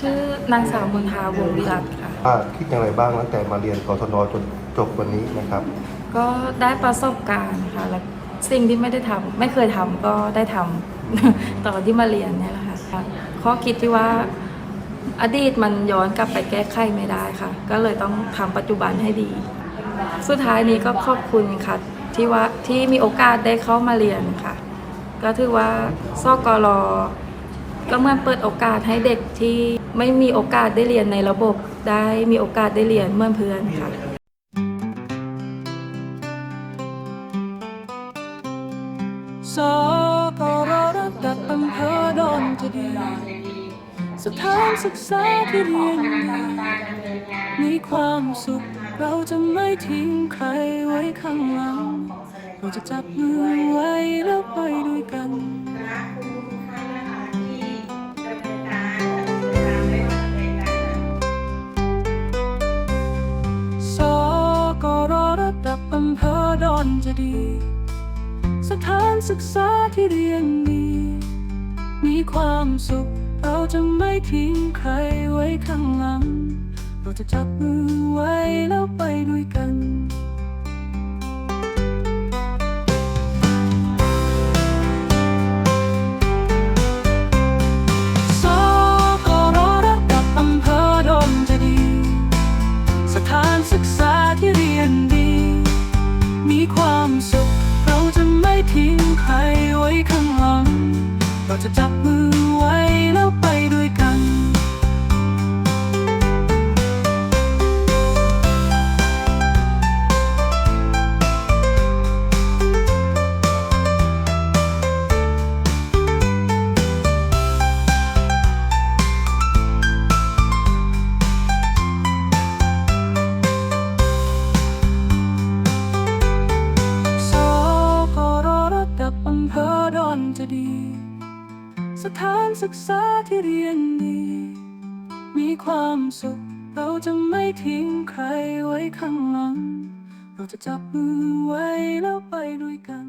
ชื่อนางสาวมนทาวงศ์วิรัตค่ะ ว่าคิดอย่างไรบ้างตั้งแต่มาเรียนกศนจนจบวันนี้นะครับ ก็ได้ประสบการณ์ค่ะแล้วสิ่งที่ไม่ได้ทำไม่เคยทำก็ได้ทำ ตอนที่มาเรียนเนี่ยแหละค่ะข้อคิดที่ว่าอดีตมันย้อนกลับไปแก้ไขไม่ได้ค่ะ ก็เลยต้องทำปัจจุบันให้ดี สุดท้ายนี้ก็ขอบคุณค่ะที่ว่าที่มีโอกาสได้เข้ามาเรียนค่ะ ก็ถือว่าซกร ก็เหมือนเปิดโอกาสให้เด็กที่ไม่มีโอกาสได้เรียนในระบบ ได้มีโอกาสได้เรียนเมื่อเพื่อนค่ะสกรระดับอำเภอดอนเจดีสถานศึกษาที่เรียนดีมีความสุขเราจะไม่ทิ้งใครไว้ข้างหลังเราจะจับมือไว้ จะดี สถานศึกษาที่เรียนดีมีความสุข เราจะไม่ทิ้งใครไว้ข้างหลัง เราจะจับมือไว้แล้วไปด้วยกัน จะจับมือ สถานศึกษาที่เรียนดี มีความสุข เราจะไม่ทิ้งใครไว้ข้างหลัง เราจะจับมือไว้แล้วไปด้วยกัน